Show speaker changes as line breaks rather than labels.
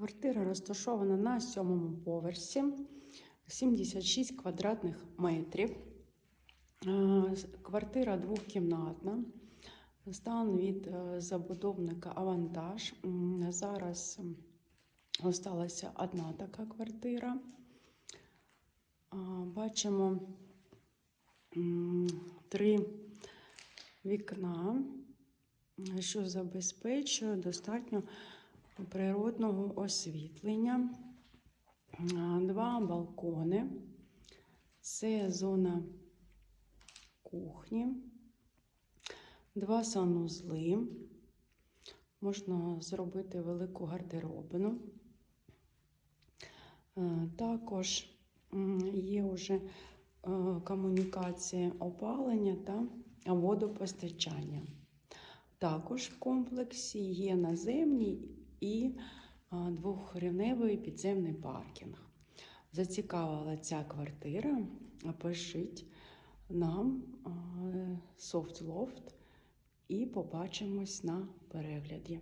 Квартира розташована на сьомому поверсі, 76 квадратних метрів. Е, Квартира двохкімнатна. Стан від е, забудовника авантаж. Зараз осталася одна така квартира. Бачимо три вікна, що забезпечує достатньо природного освітлення. Два балкони. Це зона кухні, два санузли. Можна зробити велику гардеробину. Також є вже комунікації опалення та водопостачання. Також в комплексі є наземний і двохрівневий підземний паркінг. Зацікавила ця квартира, пишіть нам софтлофт і побачимось на перегляді.